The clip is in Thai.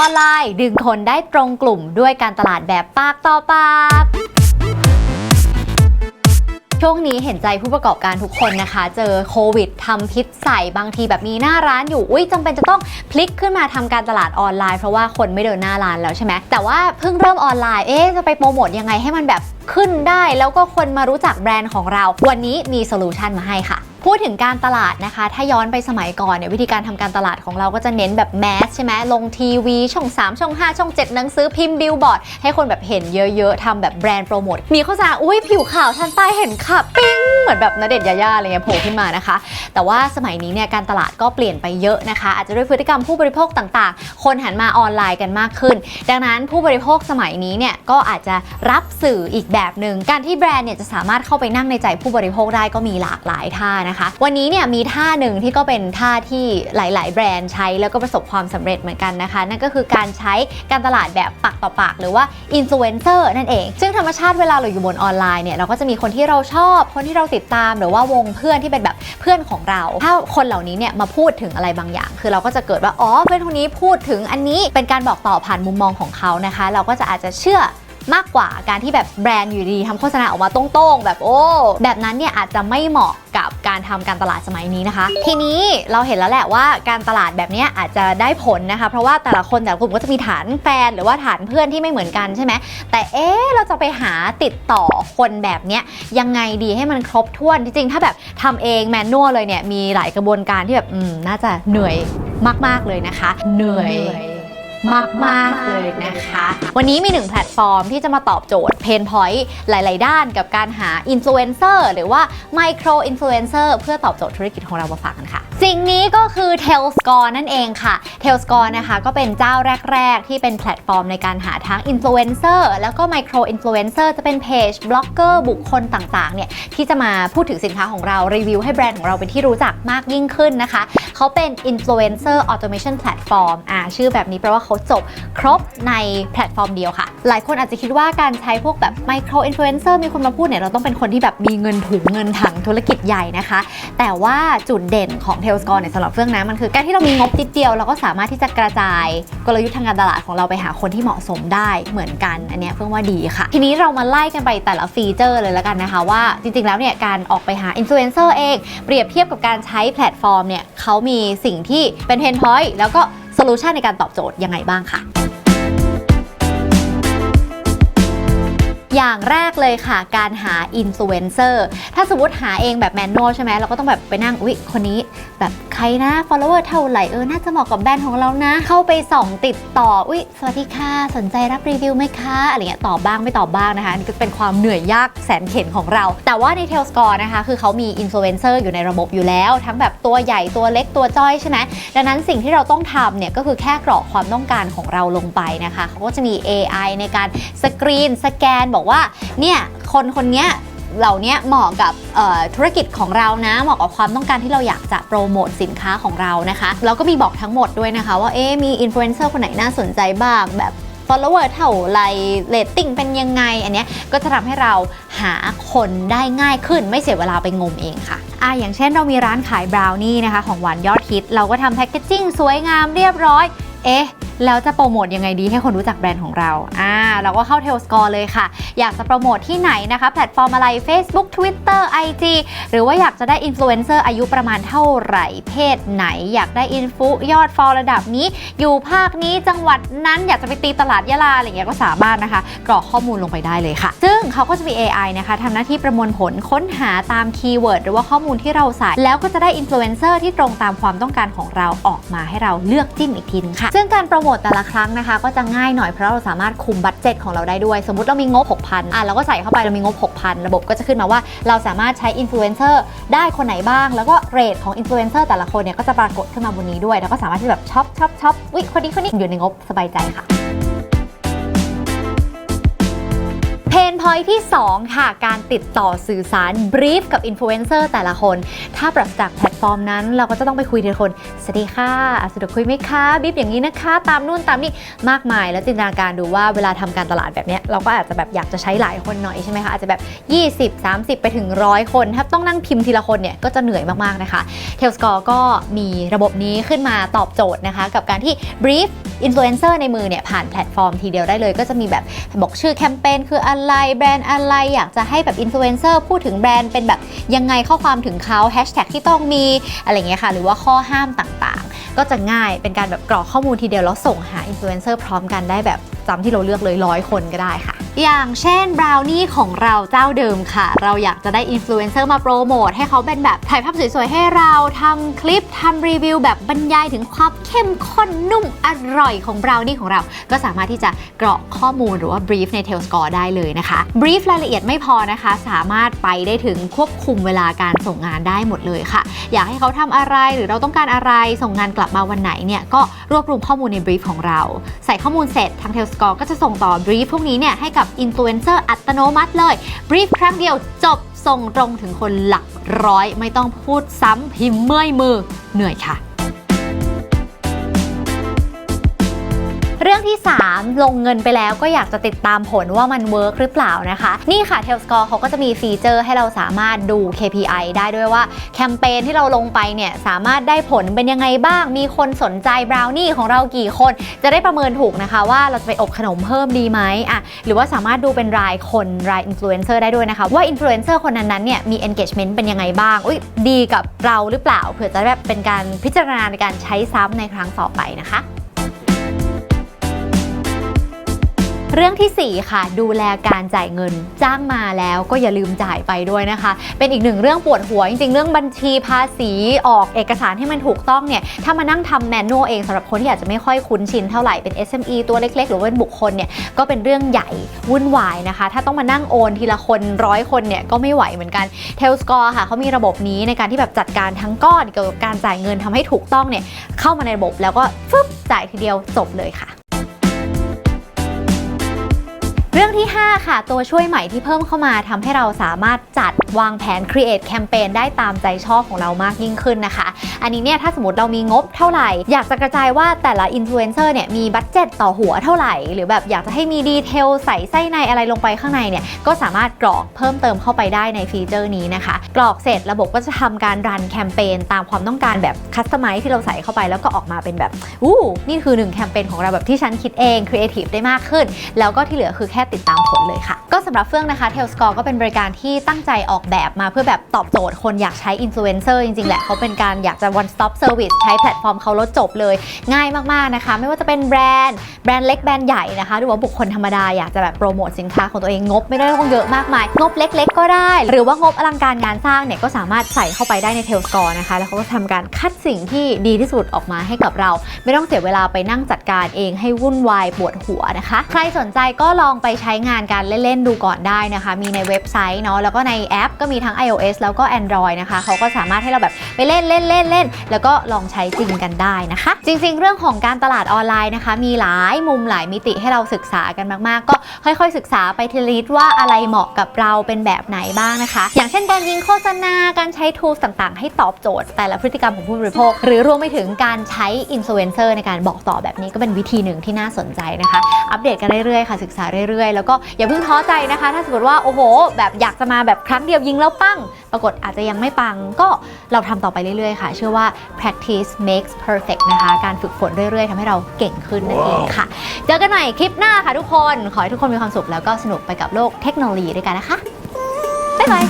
ออนไลน์ ดึงคนได้ตรงกลุ่มด้วยการตลาดแบบปากต่อปากช่วงนี้เห็นใจผู้ประกอบการทุกคนนะคะ เจอโควิดทำพิษใส่บางทีแบบมีหน้าร้านอยู่ อุ้ยจำเป็นจะต้องพลิกขึ้นมาทำการตลาดออนไลน์ เพราะว่าคนไม่เดินหน้าร้านแล้วใช่ไหมแต่ว่าเพิ่งเริ่มออนไลน์ เอ๊จะไปโปรโมทยังไงให้มันแบบขึ้นได้ แล้วก็คนมารู้จักแบรนด์ของเรา วันนี้มีโซลูชันมาให้ค่ะ พูดถึงการตลาดนะคะ ถ้าย้อนไปสมัยก่อนเนี่ยวิธีการทำการตลาดของเราก็จะเน้นแบบแมสใช่ไหมลงทีวี ช่อง 3 ช่อง 5 ช่อง 7 หนังสือพิมพ์บิลบอร์ด ให้คนแบบเห็นเยอะๆทำแบบแบรนด์โปรโมท มีโฆษณาอุ้ยผิวขาวทันใต้เห็นขับปิ้ง เหมือนแบบนเดชน์ยาย่าอะไรเงี้ยโผล่ขึ้นมานะคะ แต่ว่าสมัยนี้เนี่ยการตลาดก็เปลี่ยนไปเยอะนะคะ อาจจะด้วยพฤติกรรมผู้บริโภคต่างๆ คนหันมาออนไลน์กันมากขึ้น ดังนั้นผู้บริโภคสมัยนี้เนี่ยก็อาจจะรับสื่ออีกแบบหนึ่งการที่แบรนด์เนี่ยจะสามารถเข้าไปนั่งในใจผู้บริโภคได้ก็มีหลากหลายท่านะคะ วันนี้เนี่ยมีท่าหนึ่งที่ก็เป็นท่าที่หลาย ๆ แบรนด์ใช้แล้วก็ประสบความสำเร็จเหมือนกันนะคะ นั่นก็คือการใช้การตลาดแบบปากต่อปาก หรือว่าอินฟลูเอนเซอร์นั่นเอง ซึ่งธรรมชาติเวลาเราอยู่บนออนไลน์เนี่ยเราก็จะมีคนที่เราชอบ คนที่เราติดตาม หรือว่าวงเพื่อนที่เป็นแบบเพื่อนของเรา ถ้าคนเหล่านี้เนี่ยมาพูดถึงอะไรบางอย่าง คือเราก็จะเกิดว่าอ๋อเพื่อนคนนี้พูดถึงอันนี้เป็นการบอกต่อผ่านมุมมองของเขานะคะ เราก็จะอาจจะเชื่อ มากกว่าการที่แบบแบรนด์อยู่ดีทำโฆษณาออกมาตรงๆ แบบโอ้แบบนั้นเนี่ยอาจจะไม่เหมาะกับการทำการตลาดสมัยนี้นะคะ ทีนี้เราเห็นแล้วแหละว่าการตลาดแบบนี้อาจจะได้ผลนะคะ เพราะว่าแต่ละคนแต่ละกลุ่มก็จะมีฐานแฟนหรือว่าฐานเพื่อนที่ไม่เหมือนกันใช่ไหมแต่เอ๊เราจะไปหาติดต่อคนแบบนี้ยังไงดีให้มันครบถ้วนจริงๆถ้าแบบทำเองแมนนวลเลยเนี่ยมีหลายกระบวนการที่แบบอืมน่าจะเหนื่อยมากๆเลยนะคะ เหนื่อย มาก ๆ เลยนะคะ วันนี้มีหนึ่งแพลตฟอร์มที่จะมาตอบโจทย์เพนพอยต์หลาย ๆ ด้านกับการหาอินฟลูเอนเซอร์หรือว่าไมโครอินฟลูเอนเซอร์เพื่อตอบโจทย์ธุรกิจของเรามาฝากกันค่ะ สิ่งนี้ก็คือ Tailscore นั่นเองค่ะ Tailscore นะคะก็เป็นเจ้าแรก ๆ ที่เป็นแพลตฟอร์มในการหาทั้งอินฟลูเอนเซอร์แล้วก็ไมโครอินฟลูเอนเซอร์จะเป็นเพจบล็อกเกอร์บุคคลต่างๆเนี่ยที่จะมาพูดถึงสินค้าของเรารีวิวให้แบรนด์ของเราเป็นที่รู้จักมากยิ่งขึ้นนะคะ เขาเป็น Influencer Automation Platform อ่าชื่อแบบนี้แปลว่าเขาจบครบในแพลตฟอร์มเดียวค่ะ หลายคนอาจจะคิดว่าการใช้พวกแบบ Micro Influencer มีคนมาพูดเนี่ยเราต้องเป็นคนที่แบบมีเงินถุงเงินถังธุรกิจใหญ่นะคะ แต่ว่าจุดเด่นของ t ลสกอร์เนี่ยสำหรับเฟื่องนะมันคือการที่เรามีงบนิดเดียวเราก็สามารถที่จะกระจายกลยุทธ์ทางการตลาดของเราไปหาคนที่เหมาะสมได้เหมือนกัน อันนี้เฟื่องว่าดีค่ะ ทีนี้เรามาไล่กันไปแต่ละฟีเจอร์เลยแล้วกันนะคะว่าจริงๆแล้วเนี่ยการออกไปหาอินฟลูเอนเซอร์เองเปรียบเทียบกับการใช้แพลตฟอร์มเนี่ยเขามีสิ่งที่เป็นเพนพอยต์แล้วก็โซลูชันในการตอบโจทย์ยังไงบ้างค่ะ อย่างแรกเลยค่ะ การหาอินฟลูเอนเซอร์ถ้าสมมติหาเองแบบแมนนวลใช่ไหมเราก็ต้องแบบไปนั่งอุ๊ยคนนี้ แบบใครนะ follower เท่าไหร่เออน่าจะเหมาะกับแบรนด์ของเรานะ เข้าไปส่องติดต่ออุ๊ยสวัสดีค่ะสนใจรับรีวิวไหมคะอะไรเงี้ยตอบบ้างไม่ตอบบ้างนะคะนี่ก็เป็นความเหนื่อยยากแสนเข็นของเรา แต่ว่าใน Tailscore นะคะคือเขามีอินฟลูเอนเซอร์อยู่ในระบบอยู่แล้ว ทั้งแบบตัวใหญ่ตัวเล็กตัวจ้อยใช่ไหมดังนั้นสิ่งที่เราต้องทำเนี่ยก็คือแค่กรอกความต้องการของเราลงไปนะคะเขาก็จะมี AI ในการสกรีนสแกนบอกว่าเนี่ยคนคนเนี้ยเหล่านี้เหมาะกับธุรกิจของเรานะ เหมาะกับความต้องการที่เราอยากจะโปรโมทสินค้าของเรานะคะแล้วก็มีบอกทั้งหมดด้วยนะคะ ว่าเอ๊มีอินฟลูเอนเซอร์คนไหนน่าสนใจบ้างแบบ follower เท่าไรเรตติ้งเป็นยังไง อันเนี้ยก็จะทำให้เราหาคนได้ง่ายขึ้นไม่เสียเวลาไปงมเองค่ะอะอย่างเช่นเรามีร้านขายบราวนี่นะคะ ของหวานยอดฮิต เราก็ทำแพคเกจจิ้งสวยงามเรียบร้อย เอ๊ะ แล้วจะโปรโมทยังไงดีให้คนรู้จักแบรนด์ของเราอ่าเราก็เข้า t a i l s c o r e เลยค่ะ อยากจะโปรโมทที่ไหนนะคะ แพลตฟอร์มอะไร Facebook Twitter IG หรือว่าอยากจะได้อินฟลูเอนเซอร์อายุประมาณเท่าไหร่เพศไหน อยากได้อินฟูยอดฟอลระดับนี้ อยู่ภาคนี้จังหวัดนั้นอยากจะไปตีตลาดยะลาอะไรอย่างเงี้ยก็สามารถนะคะ กรอกข้อมูลลงไปได้เลยค่ะ ซึ่งเขาก็จะมี AI นะคะทำหน้าที่ประมวลผลค้นหาตามคีย์เวิร์ดหรือว่าข้อมูลที่เราใส่ แล้วก็จะได้อินฟลูเอนเซอร์ที่ตรงตามความต้องการของเราออกมาให้เราเลือกจิ้มอีกทีนึงค่ะซึ่งการโปรโมดแต่ละครั้งนะคะ ก็จะง่ายหน่อยเพราะเราสามารถคุมบัตเจ็ตของเราได้ด้วย สมมติเรามีงบ 6,000 อะเราก็ใส่เข้าไปเรามีงบ 6,000 ระบบก็จะขึ้นมาว่าเราสามารถใช้อินฟลูเอนเซอร์ได้คนไหนบ้าง แล้วก็เรทของอินฟลูเอนเซอร์แต่ละคนเนี่ยก็จะปรากฏขึ้นมาบนนี้ด้วย แล้วก็สามารถที่แบบช็อปช็อปช็อปวิคนนี้คนนี้อยู่ในงบสบายใจค่ะ เพน point ที่ 2 ค่ะ การติดต่อสื่อสาร brief กับอินฟลูเอนเซอร์แต่ละคน ถ้าปราศจากแพลตฟอร์มนั้น เราก็จะต้องไปคุยทีละคน สวัสดีค่ะสะดวกคุยไหมคะบีฟอย่างนี้นะคะ ตามนู่นตามนี่มากมาย แล้วจินตนาการดูว่าเวลาทำการตลาดแบบเนี้ยเราก็อาจจะแบบอยากจะใช้หลายคนหน่อยใช่ไหมคะอาจจะแบบ 20 30 ไปถึงร้อยคนถ้าต้องนั่งพิมพ์ทีละคนเนี่ยก็จะเหนื่อยมากๆนะคะเทลสกอร์ก็มีระบบนี้ขึ้นมาตอบโจทย์นะคะ กับการที่ brief อินฟลูเอนเซอร์ในมือเนี่ยผ่านแพลตฟอร์มทีเดียวได้เลย ก็จะมีแบบบอกชื่อแคมเปญคืออะไรแบรนด์อะไรอยากจะให้แบบอินฟลูเอนเซอร์พูดถึงแบรนด์เป็นแบบยังไงข้อความถึงเขาแฮชแท็กที่ต้องมีอะไรเงี้ยค่ะ หรือว่าข้อห้ามต่างๆ ก็จะง่ายเป็นการแบบกรอกข้อมูลทีเดียวแล้วส่งหาอินฟลูเอนเซอร์พร้อมกันได้แบบจำที่เราเลือกเลยร้อยคนก็ได้ค่ะ อย่างเช่นบราวนี่ของเราเจ้าเดิมค่ะ เราอยากจะได้อินฟลูเอนเซอร์มาโปรโมทให้เขาเป็นแบบถ่ายภาพสวยๆ ให้เราทำคลิปทำรีวิวแบบบรรยายถึงความเข้มข้นนุ่มอร่อยของบราวนี่ของเรา ก็สามารถที่จะกรอกข้อมูลหรือว่า brief ใน Tail Score ได้เลยนะคะ brief รายละเอียดไม่พอนะคะ สามารถไปได้ถึงควบคุมเวลาการส่งงานได้หมดเลยค่ะ อยากให้เขาทำอะไรหรือเราต้องการอะไรส่งงานกลับมาวันไหนเนี่ยก็รวบรวมข้อมูลใน brief ของเรา ใส่ข้อมูลเสร็จทาง Tail Score ก็จะส่งต่อ brief พวกนี้เนี่ยให้กับ influencer อัตโนมัติเลยบรีฟครั้งเดียวจบส่งตรงถึงคนหลักร้อย ไม่ต้องพูดซ้ำพิมพ์เมื่อยมือเหนื่อยค่ะ เรื่องที่ 3 ลงเงินไปแล้วก็อยากจะติดตามผลว่ามันเวิร์กหรือเปล่านะคะ นี่ค่ะ t a i l Score เขาก็จะมีฟีเจอร์ให้เราสามารถดู KPI ได้ด้วยว่าแคมเปญที่เราลงไปเนี่ยสามารถได้ผลเป็นยังไงบ้าง มีคนสนใจบราวนี่ของเรากี่คน จะได้ประเมินถูกนะคะ ว่าเราจะไปอบขนมเพิ่มดีไหมอะหรือว่าสามารถดูเป็นรายคนรายอินฟลูเอนเซอร์ได้ด้วยนะคะ ว่าอินฟลูเอนเซอร์คนนั้นๆเนี่ยมี engagement เป็นยังไงบ้างอุยดีกับเราหรือเปล่าเผื่อจะแบบเป็นการพิจารณาในการใช้ซ้ำในครั้งต่อไปนะคะ รื่องทีสี่ 4 ค่ะ ดูแลการจ่ายเงินจ้างมาแล้วก็อย่าลืมจ่ายไปด้วยนะคะ เป็นอีกหนึ่งเรื่องปวดหัวจริงๆ เรื่องบัญชีภาษีออกเอกสารให้มันถูกต้องเนี่ยถ้ามานั่งทำแมนนวลเองสำหรับคนที่อาจจะไม่ค่อยคุ้นชินเท่าไหร่เป็น SME ตัวเล็ก ๆ หรือว่าเป็นบุคคลเนี่ยก็เป็นเรื่องใหญ่วุ่นวายนะคะ ถ้าต้องมานั่งโอนทีละคนร้อยคนเนี่ยก็ไม่ไหวเหมือนกัน t e l s c o r e ค่ะเขามีระบบนี้ในการที่แบบจัดการทั้งก้อนเกี่ยวกับการจ่ายเงินทำให้ถูกต้องเนี่ยเข้ามาในระบบแล้วก็ฟึบจ่ายทีเดียวจบเลยค่ะ เรื่องที่ 5 ค่ะ ตัวช่วยใหม่ที่เพิ่มเข้ามาทำให้เราสามารถจัดวางแผน create แคมเปญได้ตามใจชอบของเรามากยิ่งขึ้นนะคะ อันนี้เนี่ยถ้าสมมติเรามีงบเท่าไหร่ อยากจะกระจายว่าแต่ละอินฟลูเอนเซอร์เนี่ยมีบัตเจ็ตต่อหัวเท่าไหร่ หรือแบบอยากจะให้มีดีเทลใส่ไส้ในอะไรลงไปข้างในเนี่ยก็สามารถกรอกเพิ่มเติมเข้าไปได้ในฟีเจอร์นี้นะคะ กรอกเสร็จระบบก็จะทำการรันแคมเปญตามความต้องการแบบคัสตอมไมที่เราใส่เข้าไปแล้วก็ออกมาเป็นแบบอู้นี่คือหนึ่งแคมเปญของเราแบบที่ฉันคิดเองครีเอทีฟได้มากขึ้น แล้วก็ที่เหลือคือแค่ติดตามผลเลยค่ะ ก็สำหรับเฟื่องนะคะ t a i l Score ก็เป็นบริการที่ตั้งใจออกแบบมาเพื่อแบบตอบโจทย์คนอยากใช้อินฟลูเอนเซอร์จริงๆแหละเขาเป็นการอยากจะ one stop service ใช้แพลตฟอร์มเขาลดจบเลย ง่ายมากๆนะคะ ไม่ว่าจะเป็นแบรนด์แบรนด์เล็กแบรนด์ใหญ่นะคะหรือว่าบุคคลธรรมดาอยากจะแบบโปรโมทสินค้าของตัวเองงบไม่ได้ต้องเยอะมากมาย งบเล็ก ๆ ก็ได้ หรือว่างบอลังการงานสร้างเนี่ยก็สามารถใส่เข้าไปได้ใน t a i l Score นะคะ แล้วเขาก็ทำการคัดสิ่งที่ดีที่สุดออกมาให้กับเรา ไม่ต้องเสียเวลาไปนั่งจัดการเองให้วุ่นวายปวดหัวนะคะ ใครสนใจก็ลองไปใช้งานการเล่นๆดูก่อนได้นะคะ มีในเว็บไซต์เนาะแล้วก็ในแอปก็มีทั้ง iOS แล้วก็ Android นะคะเขาก็สามารถให้เราแบบไปเล่นเล่นเล่นเล่นแล้วก็ลองใช้จริงกันได้นะคะ จริง ๆ เรื่องของการตลาดออนไลน์นะคะ มีหลายมุมหลายมิติให้เราศึกษากันมากๆ ก็ค่อยๆ ศึกษาไปทีละนิดว่าอะไรเหมาะกับเราเป็นแบบไหนบ้างนะคะ อย่างเช่นการยิงโฆษณาการใช้ tools ต่างๆ ให้ตอบโจทย์ แต่ละพฤติกรรมของผู้บริโภค หรือรวมไปถึงการใช้อินฟลูเอนเซอร์ในการบอกต่อแบบนี้ก็เป็นวิธีหนึ่งที่น่าสนใจนะคะ อัปเดตกันเรื่อยๆค่ะศึกษาเรื่อยๆ แล้วก็อย่าเพิ่งท้อใจนะคะ ถ้าสมมติว่าโอ้โห แบบอยากจะมาแบบครั้งเดียวยิงแล้วปังปรากฏอาจจะยังไม่ปังก็เราทำต่อไปเรื่อยๆ ค่ะ เชื่อว่า practice makes perfect นะคะ การฝึกฝนเรื่อยๆทำให้เราเก่งขึ้นนั่นเองค่ะเจอกันใหม่คลิปหน้าค่ะทุกคน ขอให้ทุกคนมีความสุขแล้วก็สนุกไปกับโลกเทคโนโลยีด้วยกันนะคะ บ๊ายบาย